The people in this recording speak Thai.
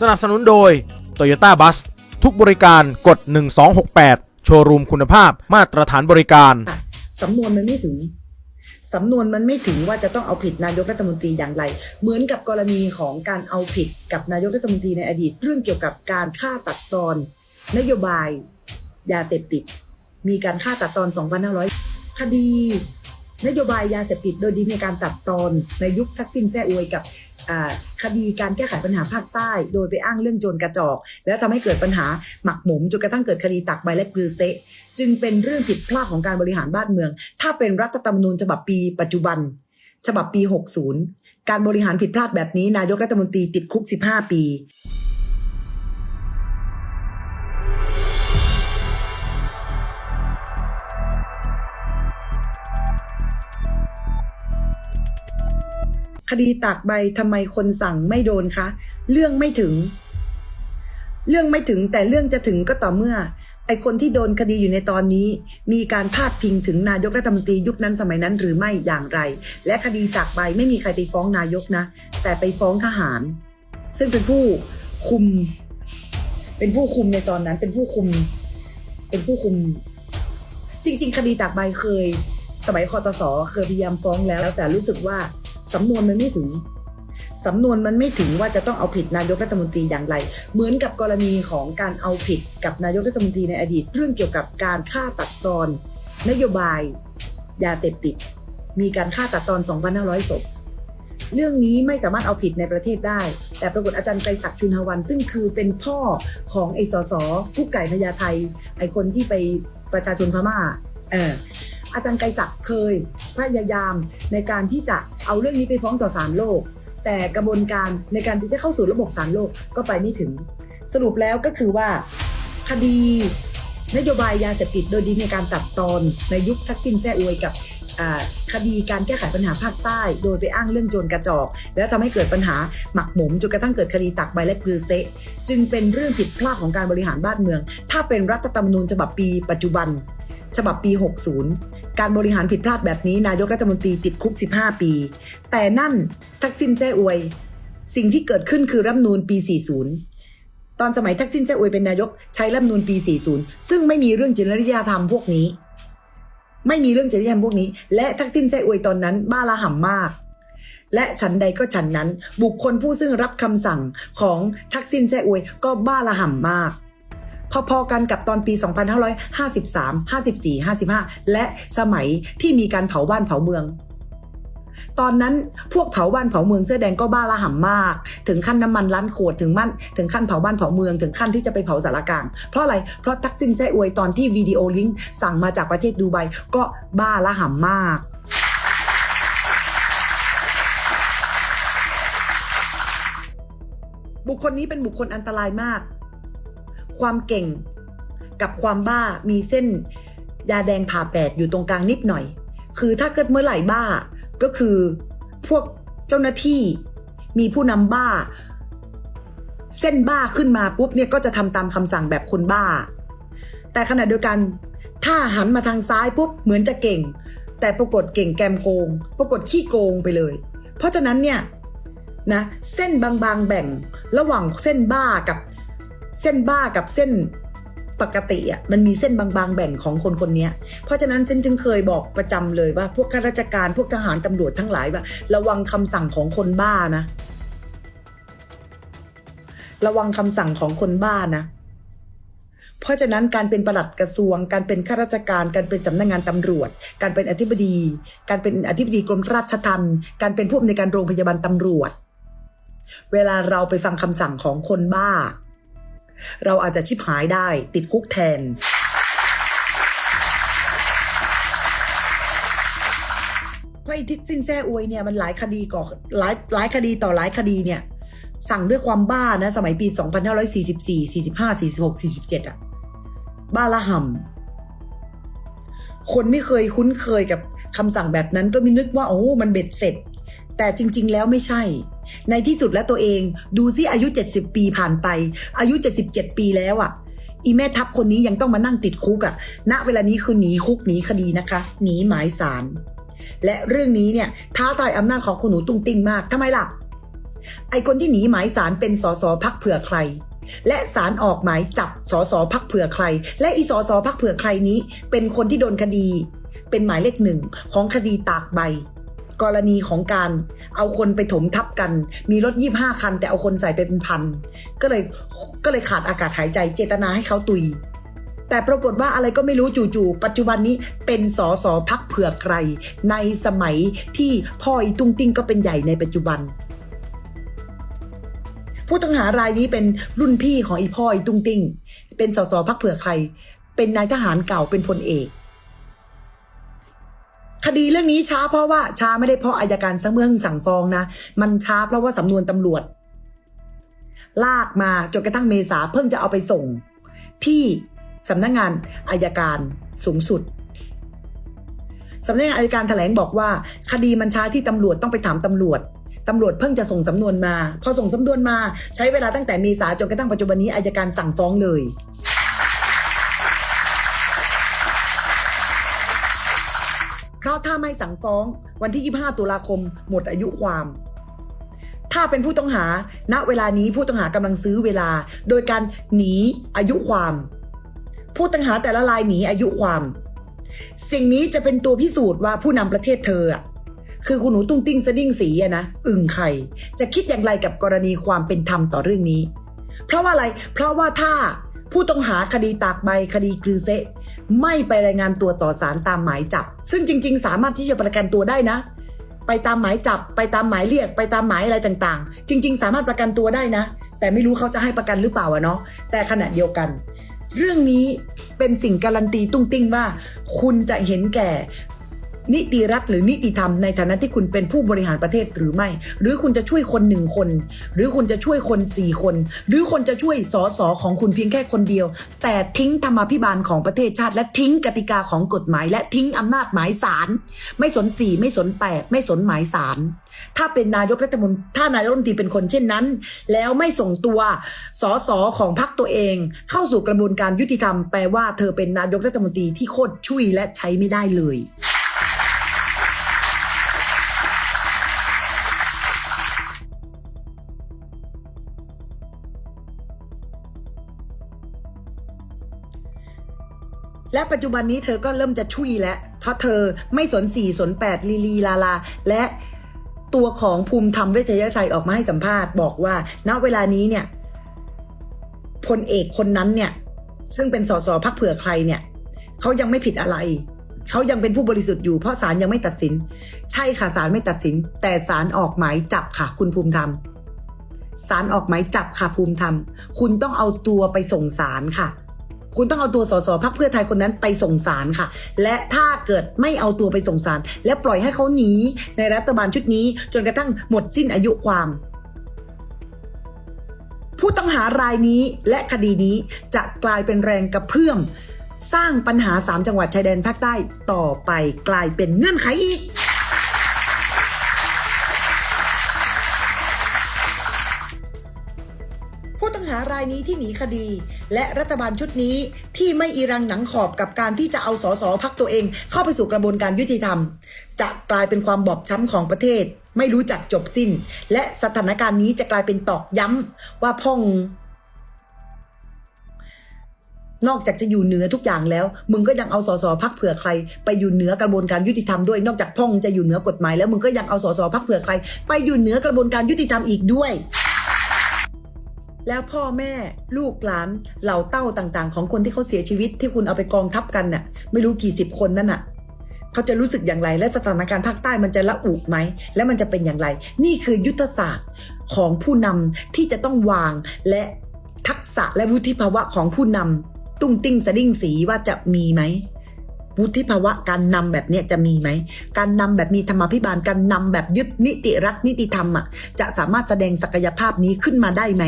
สนับสนุนโดย Toyota Bus ทุกบริการกด 1268 โชว์รูมคุณภาพมาตรฐานบริการ สำนวนมันไม่ถึง สำนวนมันไม่ถึงว่าจะต้องเอาผิดนายกรัฐมนตรีอย่างไร เหมือนกับกรณีของการเอาผิดกับนายกรัฐมนตรีในอดีต เรื่องเกี่ยวกับการฆ่าตัดตอน นโยบายยาเสพติด มีการฆ่าตัดตอน 2,500 คดี นโยบายยาเสพติดโดยดีมีการตัดตอนในยุคทักษิณแซ่อวยกับ คดีการแก้ไขปัญหาภาคใต้ โดยไปอ้างเรื่องโจรกระจอก แล้วทำให้เกิดปัญหาหมักหมมจนกระทั่งเกิดคดีตักใบและปือเซะจึงเป็นเรื่องผิดพลาดของการบริหารบ้านเมือง ถ้าเป็นรัฐธรรมนูญฉบับปีปัจจุบัน ฉบับปี 60 การบริหารผิดพลาดแบบนี้นายกรัฐมนตรีติดคุก 15 ปี คดีตากใบทำไมคนสั่งไม่โดนคะ เรื่องไม่ถึง เรื่องไม่ถึงแต่เรื่องจะถึงก็ต่อเมื่อ ไอคนที่โดนคดีอยู่ในตอนนี้ มีการพาดพิงถึงนายกรัฐมนตรียุคนั้นสมัยนั้นหรือไม่อย่างไร และคดีตากใบไม่มีใครไปฟ้องนายกนะ แต่ไปฟ้องทหาร ซึ่งเป็นผู้คุม เป็นผู้คุมในตอนนั้นเป็นผู้คุม เป็นผู้คุม จริง ๆ คดีตากใบเคย สมัยคอตสเคยพยายามฟ้องแล้วแต่รู้สึกว่า สำนวนมันไม่ถึงสำนวนมันไม่ถึงว่าจะต้องเอาผิดนายกรัฐมนตรีอย่างไร เหมือนกับกรณีของการเอาผิดกับนายกรัฐมนตรีในอดีต เรื่องเกี่ยวกับการฆ่าตัดตอน นโยบายยาเสพติด มีการฆ่าตัดตอน 2,500 ศพ เรื่องนี้ไม่สามารถเอาผิดในประเทศได้ แต่ปรากฏอาจารย์ไกรศักดิ์ชุนหวัน ซึ่งคือเป็นพ่อของไอ้สสผู้ไก่พญาไทย ไอ้คนที่ไปประชาชนพม่า เออ อาจารย์ไกรศักดิ์เคยพยายามในการที่จะเอาเรื่องนี้ไปฟ้องต่อศาลโลก แต่กระบวนการในการที่จะเข้าสู่ระบบศาลโลกก็ไปไม่ถึง สรุปแล้วก็คือว่าคดีนโยบายยาเสพติดโดยดีมีการตัดตอนในยุคทักษิณแซ่อวยกับคดีการแก้ไขปัญหาภาคใต้ โดยไปอ้างเรื่องโจรกระจอก แล้วทำให้เกิดปัญหาหมักหมมจนกระทั่งเกิดคดีตักใบและปือเซะจึงเป็นเรื่องผิดพลาดของการบริหารบ้านเมือง ถ้าเป็นรัฐธรรมนูญฉบับปีปัจจุบัน ฉบับปี 60 การบริหารผิดพลาดแบบนี้นายกรัฐมนตรีติดคุก 15 ปี แต่นั่นทักษิณแซ่อวย สิ่งที่เกิดขึ้นคือรัฐนูญปี 40 ตอนสมัยทักษิณแซ่อวยเป็นนายกใช้รัฐนูญปี 40 ซึ่งไม่มีเรื่องจริยธรรมพวกนี้ ไม่มีเรื่องจริยธรรมพวกนี้ และทักษิณแซ่อวยตอนนั้นบ้าระห่ำมากและฉันใดก็ฉันนั้น บุคคลผู้ซึ่งรับคำสั่งของทักษิณแซ่อวยก็บ้าระห่ำมาก พอๆกันกับตอนปี 2553 54 55 และสมัยที่มีการเผาบ้านเผาเมือง ตอนนั้นพวกเผาบ้านเผาเมืองเสื้อแดงก็บ้าระห่ำมาก ถึงขั้นน้ำมันล้านขวดถึงมั่นถึงขั้นเผาบ้านเผาเมืองถึงขั้นที่จะไปเผาสารกลาง เพราะอะไร เพราะทักษิณแซ่อวยตอนที่วิดีโอลิงก์สั่งมาจากประเทศดูไบก็บ้าระห่ำมากบุคคลนี้เป็นบุคคลอันตรายมาก ความเก่งกับความบ้ามีเส้นยาแดงผ่าแปดอยู่ตรงกลางนิดหน่อย คือถ้าเกิดเมื่อไหร่บ้าก็คือพวกเจ้าหน้าที่มีผู้นำบ้า เส้นบ้าขึ้นมาปุ๊บเนี่ยก็จะทำตามคำสั่งแบบคนบ้า แต่ขณะเดียวกัน ถ้าหันมาทางซ้ายปุ๊บเหมือนจะเก่ง แต่ปรากฏเก่งแกมโกง ปรากฏขี้โกงไปเลย เพราะฉะนั้นเนี่ยนะเส้นบางๆแบ่งระหว่างเส้นบ้ากับ เส้นบ้ากับเส้นปกติอะมันมีเส้นบางๆแบ่งของคนคนนี้เพราะฉะนั้นฉันจึงเคยบอกประจำเลยว่า พวกข้าราชการพวกทหารตำรวจทั้งหลายว่า ระวังคำสั่งของคนบ้านะ ระวังคำสั่งของคนบ้านะ เพราะฉะนั้นการเป็นประหลัดกระทรวง การเป็นข้าราชการ การเป็นสำนักงานตำรวจ การเป็นอธิบดี การเป็นอธิบดีกรมราชทัณฑ์การเป็นผู้อำนวยการโรงพยาบาลตำรวจ เวลาเราไปฟังคำสั่งของคนบ้า เราอาจจะชิบหายได้ติดคุกแทน เพราะไอ้ทิศสิ้นแซ่อวยเนี่ยมันหลายคดีก่อหลายหลายคดีต่อหลายคดีเนี่ย สั่งด้วยความบ้านะ สมัยปี 2544 45 46 47 อะ บ้าละห่ำคนไม่เคยคุ้นเคยกับคำสั่งแบบนั้นก็ม่นึกว่า โอ้มันเบ็ดเสร็จ แต่จริง ๆ แล้วไม่ใช่ ในที่สุดแล้วตัวเอง ดูซิอายุ 70 ปีผ่านไป อายุ 77 ปีแล้วอะ่ะ อีแม่ทัพคนนี้ยังต้องมานั่งติดคุกอะ่ะ ณเวลานี้คือหนีคุกหนีคดีนะคะ หนีหมายสาร และเรื่องนี้เนี่ยท้าทายอำนาจของคุณหนูตุ้งติ้งมากทำไมล่ะ ไอคนที่หนีหมายสารเป็นสสพักเผื่อใครและสารออกหมายจับสสพักเผื่อใคร และอีสสพักเผื่อใครนี้ เป็นคนที่โดนคดี เป็นหมายเลขหนึ่งของคดีตากใบ กรณีของการเอาคนไปถมทับกัน มีรถยี่ห้าคัน แต่เอาคนใส่ไปเป็นพัน ก็เลยก็เลยขาดอากาศหายใจเจตนาให้เขาตุย แต่ปรากฏว่าอะไรก็ไม่รู้จู่ๆปัจจุบันนี้เป็นสอสอพักเผื่อใคร ในสมัยที่พ่ออีตุ้งติ้งก็เป็นใหญ่ในปัจจุบัน ผู้ต้องหารายนี้เป็นรุ่นพี่ของอีพ่ออีตุ้งติ้ง เป็นสสพักเผื่อใคร เป็นนายทหารเก่าเป็นพลเอก คดีเรื่องนี้ช้าเพราะว่าช้าไม่ได้เพราะอายการสังเมืองสั่งฟ้องนะ มันช้าเพราะว่าสำนวนตำรวจ ลากมาจนกระทั่งเมษาเพิ่งจะเอาไปส่ง ที่สำนักงงานอายการสูงสุดสำนักงานอายการแถลงบอกว่า คดีมันช้าที่ตำรวจต้องไปถามตำรวจตำรวจเพิ่งจะส่งสำนวนมา พอส่งสำนวนมาใช้เวลาตั้งแต่เมษาจนกระทั่งปัจจุบันนี้อายการสั่งฟ้องเลย ไม่สั่งฟ้อง วันที่ 25 ตุลาคม หมดอายุความ ถ้าเป็นผู้ต้องหา ณ เวลานี้ผู้ต้องหากำลังซื้อเวลา โดยการหนีอายุความ ผู้ต้องหาแต่ละรายหนีอายุความ สิ่งนี้จะเป็นตัวพิสูจน์ว่าผู้นำประเทศเธออะคือคุณหนูตุ้งติ้งสะดิ้งสีอะนะอึ่งไข่จะคิดอย่างไรกับกรณีความเป็นธรรมต่อเรื่องนี้ เพราะว่าอะไร เพราะว่าถ้า ผู้ต้องหาคดีตากใบคดีกลือเซะไม่ไปรายงานตัวต่อศาลตามหมายจับ ซึ่งจริง ๆ สามารถที่จะประกันตัวได้นะ ไปตามหมายจับไปตามหมายเรียกไปตามหมายอะไรต่างๆ จริง ๆ สามารถประกันตัวได้นะ แต่ไม่รู้เขาจะให้ประกันหรือเปล่าอะเนาะแต่ขณะเดียวกัน เรื่องนี้เป็นสิ่งการันตีตุ้งติ้งว่า คุณจะเห็นแก่ นิติรัฐหรือนิติธรรมในฐานะที่คุณเป็นผู้บริหารประเทศหรือไม่ หรือคุณจะช่วยคนหนึ่งคน หรือคุณจะช่วยคนสี่คน หรือคนจะช่วยสอสอของคุณเพียงแค่คนเดียว แต่ทิ้งธรรมาภิบาลของประเทศชาติ และทิ้งกติกาของกฎหมาย และทิ้งอำนาจหมายสารไม่สนสี่ไม่สนแปดไม่สนหมายสารถ้าเป็นนายกรัฐมนตรีถ้านายกรัฐมนตรีเป็นคนเช่นนั้น แล้วไม่ส่งตัวสอสอของพรรคตัวเอง เข้าสู่กระบวนการยุติธรรมแปลว่าเธอเป็นนายกรัฐมนตรีที่โคตรชุยและใช้ไม่ได้เลย และปัจจุบันนี้เธอก็เริ่มจะชุยแล้วเพราะเธอไม่สนสี่สนแปดลีลีลาลา และตัวของภูมิธรรมเวชยชัยออกมาให้สัมภาษณ์ บอกว่า ณเวลานี้เนี่ยพลเอกคนนั้นเนี่ย ซึ่งเป็นสสพักเผื่อใครเนี่ยเขายังไม่ผิดอะไรเขายังเป็นผู้บริสุทธิ์อยู่เพราะศาลยังไม่ตัดสิน ใช่ค่ะศาลไม่ตัดสิน แต่ศาลออกหมายจับค่ะ คุณภูมิธรรมศาลออกหมายจับค่ะภูมิธรรม คุณต้องเอาตัวไปส่งศาลค่ะ คุณต้องเอาตัวสสพักเพื่อไทยคนนั้นไปส่งสารค่ะ และถ้าเกิดไม่เอาตัวไปส่งสาร และปล่อยให้เขาหนีในรัฐบาลชุดนี้ จนกระทั่งหมดสิ้นอายุความผู้ต้องหารายนี้และคดีนี้จะกลายเป็นแรงกระเพื่อม สร้างปัญหา 3 จังหวัดชายแดนภาคใต้ต่อไปกลายเป็นเงื่อนไขอีก นี้ที่หนีคดี และรัฐบาลชุดนี้ที่ไม่อีรังหนังขอบกับการที่จะเอาสสพักตัวเอง เข้าไปสู่กระบวนการยุติธรรม จะกลายเป็นความบอบช้ำของประเทศ ไม่รู้จักจบสิ้น และสถานการณ์นี้จะกลายเป็นตอกย้ำว่าพ่องนอกจากจะอยู่เหนือทุกอย่างแล้ว มึงก็ยังเอาสสพักเผื่อใคร ไปอยู่เหนือกระบวนการยุติธรรมด้วย นอกจากพ่องจะอยู่เหนือกฎหมายแล้วมึงก็ยังเอาสสพักเผื่อใคร ไปอยู่เหนือกระบวนการยุติธรรมอีกด้วย แล้วพ่อแม่ลูกหลานเหล่าเต้าต่างๆ ของคนที่เขาเสียชีวิตที่คุณเอาไปกองทับกันน่ะ ไม่รู้กี่สิบคนนั่นน่ะเขาจะรู้สึกอย่างไร และสถานการณ์ภาคใต้มันจะละอุไหม และมันจะเป็นอย่างไร นี่คือยุทธศาสตร์ของผู้นำที่จะต้องวางและทักษะและวุฒิภาวะของผู้นำตุ้งติ้งสะดิ้งสีว่าจะมีไหมวุฒิภาวะการนำแบบเนี้ยจะมีไหม การนำแบบมีธรรมาภิบาล การนำแบบยึดนิติรัฐนิติธรรมอะ จะสามารถแสดงศักยภาพนี้ขึ้นมาได้ไหม